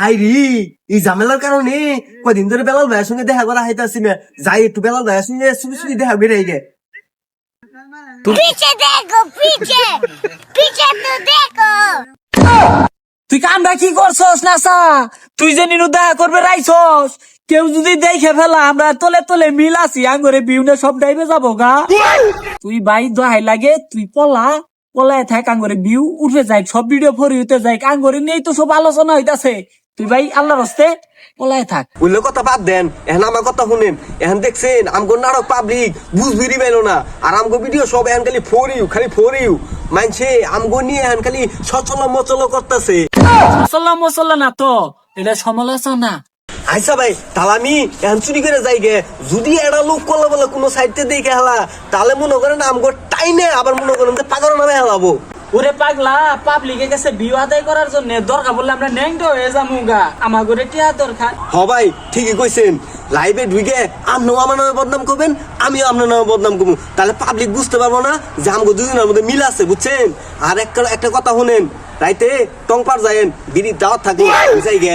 High রি এই ঝামেলার কারণে কদিন ধরে বেলাল ভাইয়ের সঙ্গে দেখা করা হাইতাছি না যাই একটু বেলাল ভাইয়ের সঙ্গে শুনে শুনে দেখা বেড়ে গে তুই কামরা কি করছস নাসা? তুই যে নিনু দেখা করবে রাইছস কেউ যদি দেখে ফেলা আমরা তলে তলে মিল আছি আঙ্গরে বিউনে সব ডাইবে যাব গা। তুই ভাই দহাই লাগে তুই পলা। পলায় থাক আঙ্গরে বিউ উঠে যাই সব ভিডিও ফরি হইতে যাই আঙ্গরে নিয়েই তো সব আলোচনা হইতাছে। তুই ভাই আল্লাহর হস্তে পলায় থাক। বললে কথা বাদ দেন এখন আমার কথা শুনেন এখন দেখছেন আমগো নাটক পাবলিক বুঝবিরি পাইলো না। আর আমগো ভিডিও সব এখন খালি ফরিউ খালি ফরিউ। মানছে আমগো নিয়ে এখন খালি সচল মচল করতেছে। মশল্লা মশল্লা না তো এটা সমালোচনা। আইসা ভাই তাহলে আমি চুরি করে যাই গে যদি একটা লোক করলে বলে কোনো সাইডতে দেখে হেলা তাহলে মনে করেন আমগো টাইনে আবার মনে করেন যে পাগল নামে হেলাবো। ওরে পাগলা পাবলিকের কাছে বিউ আদায় করার জন্য দরকার বললে আমরা ন্যাংটো হয়ে যাব গা আমার ঘরে টিয়া দরকার। হ ভাই ঠিকই কইছেন। লাইভে ঢুকে আপনিও আমার নামে বদনাম করবেন আমিও আপনার নামে বদনাম করব। তাহলে পাবলিক বুঝতে পারব না যে আমগো দুজনের মধ্যে মিল আছে বুঝছেন? আর একটা একটা কথা শুনেন রাইতে টংপার যায়েন বিড়ির দাওয়াত থাকল যাই গে